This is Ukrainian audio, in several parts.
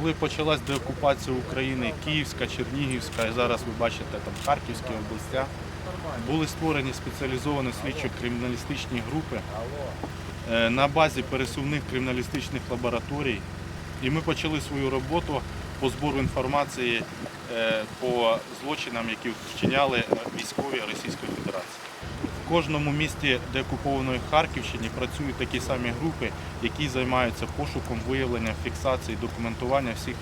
Коли почалась деокупація України, Київська, Чернігівська і зараз ви бачите там Харківські областя, були створені спеціалізовані слідчо-криміналістичні групи е, на базі пересувних криміналістичних лабораторій. І ми почали свою роботу по збору інформації е, по злочинам, які вчиняли військові Російської Федерації. В кожному місті деокупованої Харківщини працюють такі самі групи, які займаються пошуком, виявлення, фіксації, документування всіх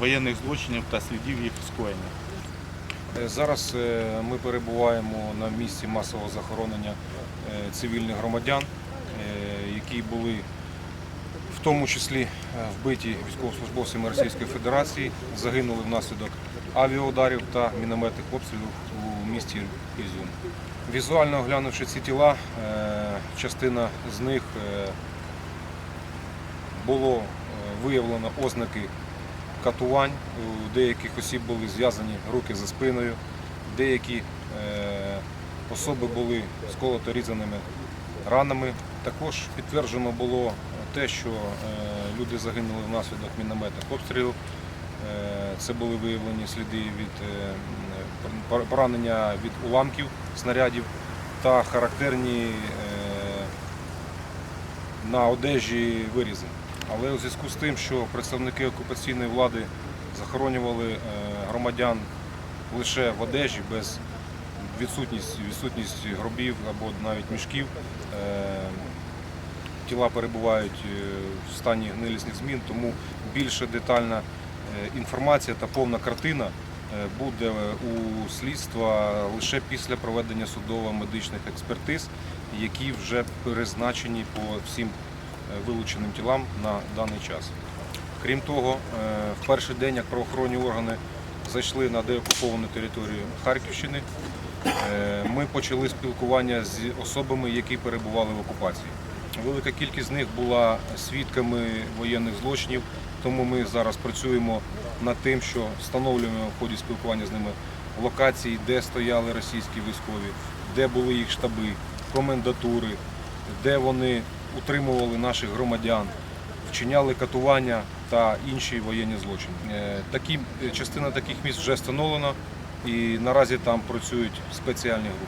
воєнних злочинів та слідів їх скоєння. Е, Зараз е, ми перебуваємо на місці масового захоронення е, цивільних громадян, які були в тому числі е, вбиті військовослужбовцями Російської Федерації, загинули внаслідок авіаударів та мінометних обстрілів у місті Ізюм. Візуально оглянувши ці тіла, е, частина з них е, було виявлено ознаки катувань. У деяких осіб були зв'язані руки за спиною, деякі особи були сколото різаними ранами. Також підтверджено було те, що е, люди загинули внаслідок мінометних обстрілів. Е, Це були виявлені сліди від е, поранення від уламків снарядів та характерні на одежі вирізи. Але у зв'язку з тим, що представники окупаційної влади захоронювали громадян лише в одежі, без відсутність, відсутність гробів або навіть мішків, тіла перебувають е, в стані гнилісних змін, тому більше детальна е, інформація та повна картина е, буде у слідства лише після проведення судово-медичних експертиз, які вже призначені по всім вилученим тілам на даний час. Крім того, в перший день, як правоохоронні органи зайшли на деокуповану територію Харківщини, ми почали спілкування з особами, які перебували в окупації. Велика кількість з них була свідками воєнних злочинів, тому ми зараз працюємо над тим, що встановлюємо в ході спілкування з ними локації, де стояли російські військові, де були їх штаби, комендатури, де вони утримували наших громадян, вчиняли катування та інші воєнні злочини. Е, Такі частина таких місць вже встановлена, і наразі там працюють спеціальні групи.